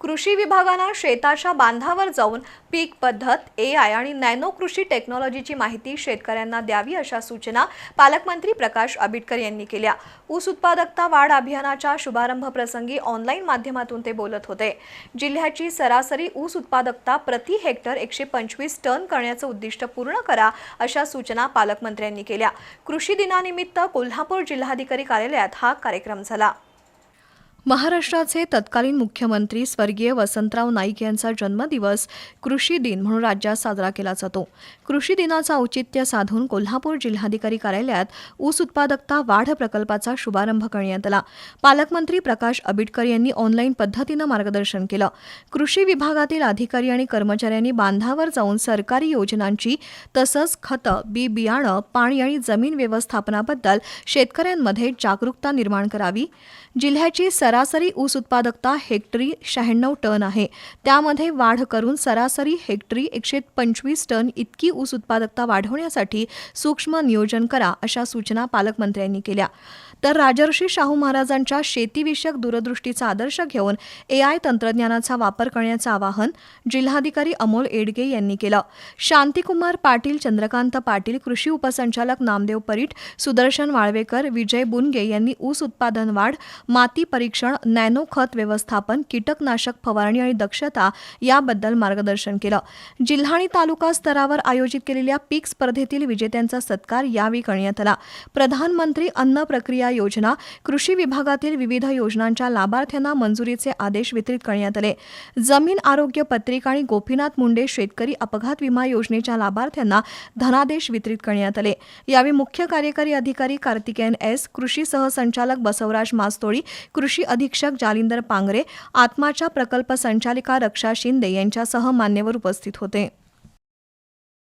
कृषी विभागानं शेताच्या बांधावर जाऊन पीक पद्धत ए आय आणि नॅनो कृषी टेक्नॉलॉजीची माहिती शेतकऱ्यांना द्यावी अशा सूचना पालकमंत्री प्रकाश आबिटकर यांनी केल्या. ऊस उत्पादकता वाढ अभियानाच्या शुभारंभ प्रसंगी ऑनलाईन माध्यमातून ते बोलत होते. जिल्ह्याची सरासरी ऊस उत्पादकता प्रति हेक्टर एकशे पंचवीस टन करण्याचं उद्दिष्ट पूर्ण करा अशा सूचना पालकमंत्र्यांनी केल्या. कृषी दिनानिमित्त कोल्हापूर जिल्हाधिकारी कार्यालयात हा कार्यक्रम झाला. महाराष्ट्राचे तत्कालीन मुख्यमंत्री स्वर्गीय वसंतराव नाईक यांचा जन्मदिवस कृषी दिन म्हणून राज्यात साजरा केला जातो. कृषी दिनाचं औचित्य साधून कोल्हापूर जिल्हाधिकारी कार्यालयात ऊस उत्पादकता वाढ प्रकल्पाचा शुभारंभ करण्यात आला. पालकमंत्री प्रकाश आबिटकर यांनी ऑनलाईन पद्धतीनं मार्गदर्शन केलं. कृषी विभागातील अधिकारी आणि कर्मचाऱ्यांनी बांधावर जाऊन सरकारी योजनांची तसंच खतं बी बियाणं पाणी आणि जमीन व्यवस्थापनाबद्दल शेतकऱ्यांमध्ये जागरूकता निर्माण करावी. जिल्ह्याची सरासरी ऊस उत्पादकता हेक्टरी शहाण्णव टन आहे. त्यामध्ये वाढ करून सरासरी हेक्टरी एकशे पंचवीस टन इतकी ऊस उत्पादकता वाढवण्यासाठी सूक्ष्म नियोजन करा अशा सूचना पालकमंत्र्यांनी केल्या. तर राजर्षी शाहू महाराजांच्या शेतीविषयक दूरदृष्टीचा आदर्श घेऊन ए आय तंत्रज्ञानाचा वापर करण्याचं आवाहन जिल्हाधिकारी अमोल एडगे यांनी केलं. शांतिकुमार पाटील चंद्रकांत पाटील कृषी उपसंचालक नामदेव परीट सुदर्शन वाळवेकर विजय बुनगे यांनी ऊस उत्पादन वाढ माती परीक्षा परीक्षण नॅनो खत व्यवस्थापन कीटकनाशक फवारणी आणि दक्षता याबद्दल मार्गदर्शन केलं. जिल्हा आणि तालुका स्तरावर आयोजित केलेल्या पीक स्पर्धेतील विजेत्यांचा सत्कार यावेळी करण्यात आला. प्रधानमंत्री अन्न प्रक्रिया योजना कृषी विभागातील विविध योजनांच्या लाभार्थ्यांना मंजुरीचे आदेश वितरित करण्यात आले. जमीन आरोग्य पत्रिका आणि गोपीनाथ मुंडे शेतकरी अपघात विमा योजनेच्या लाभार्थ्यांना धनादेश वितरित करण्यात आले. यावेळी मुख्य कार्यकारी अधिकारी कार्तिकेयन एस कृषी सहसंचालक बसवराज मास्तोळी कृषी अधीक्षक जालिंदर पांगरे आत्माच्या प्रकल्प संचालिका रक्षा शिंदे यांच्यासह मान्यवर उपस्थित होते.